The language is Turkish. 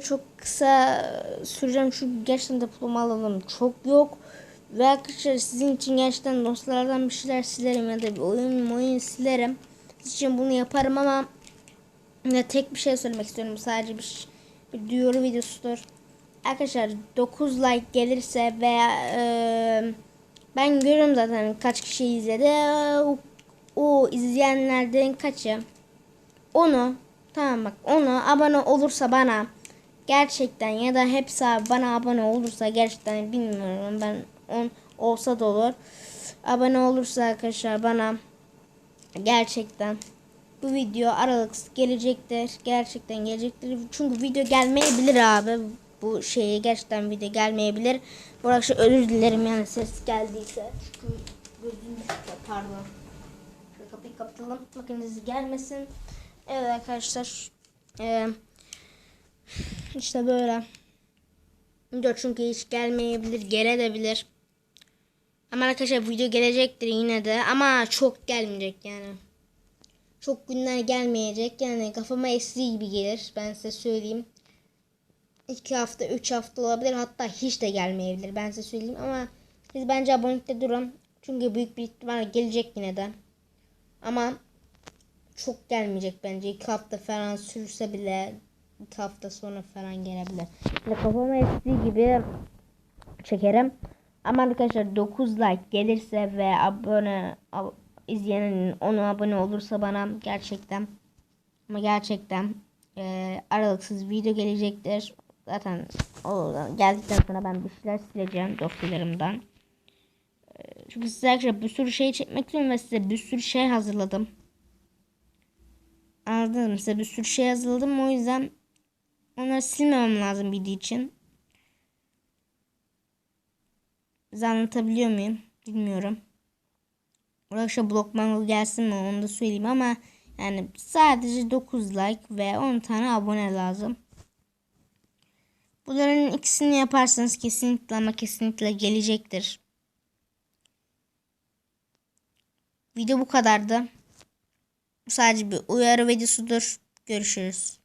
Çok kısa süreceğim şu gerçekten diploma alalım çok yok. Ve arkadaşlar sizin için gerçekten dostlardan bir şeyler silerim ya da bir oyun oyun silerim. Sizin için bunu yaparım ama ya tek bir şey söylemek istiyorum sadece bir, bir duyuru videosudur. Arkadaşlar 9 like gelirse veya e, ben görüyorum zaten kaç kişi izledi. O, o izleyenlerden kaçı onu tamam bak onu abone olursa bana gerçekten ya da hepsi bana abone olursa gerçekten bilmiyorum ben on olsa da olur. Abone olursa arkadaşlar bana gerçekten bu video aralıksız gelecektir. Gerçekten gelecektir. Çünkü video gelmeyebilir abi. Bu şeye gerçekten video gelmeyebilir. Bu arkadaşlar özür dilerim yani ses geldiyse. Çünkü gözüm düştü, pardon. Kapıyı kapatalım. Makinesi gelmesin. Evet arkadaşlar. Ee, işte böyle. Video çünkü hiç gelmeyebilir. Gelebilir. Ama arkadaşlar video gelecektir yine de. Ama çok gelmeyecek yani. Çok günler gelmeyecek. Yani kafama estiği gibi gelir. Ben size söyleyeyim. 2 hafta, 3 hafta olabilir. Hatta hiç de gelmeyebilir. Ben size söyleyeyim ama siz bence abonelikte durun. Çünkü büyük bir ihtimalle gelecek yine de. Ama çok gelmeyecek bence. 2 hafta falan sürse bile 2 hafta sonra falan gelebilir. Yani kafama estiği gibi çekerim. Ama arkadaşlar 9 like gelirse ve abone ab- izleyenin 10 abone olursa bana gerçekten ama gerçekten e, aralıksız video gelecektir. Zaten o geldikten sonra ben bir şeyler sileceğim dosyalarımdan. E, çünkü size arkadaşlar bir sürü şey çekmek istiyorum ve size bir sürü şey hazırladım. Anladınız mı? Size bir sürü şey hazırladım. O yüzden onları silmemem lazım video için. Size muyum? Bilmiyorum. Arkadaşlar blok mango gelsin mi onu da söyleyeyim ama yani sadece 9 like ve 10 tane abone lazım. Bunların ikisini yaparsanız kesinlikle ama kesinlikle gelecektir. Video bu kadardı. Bu sadece bir uyarı videosudur. Görüşürüz.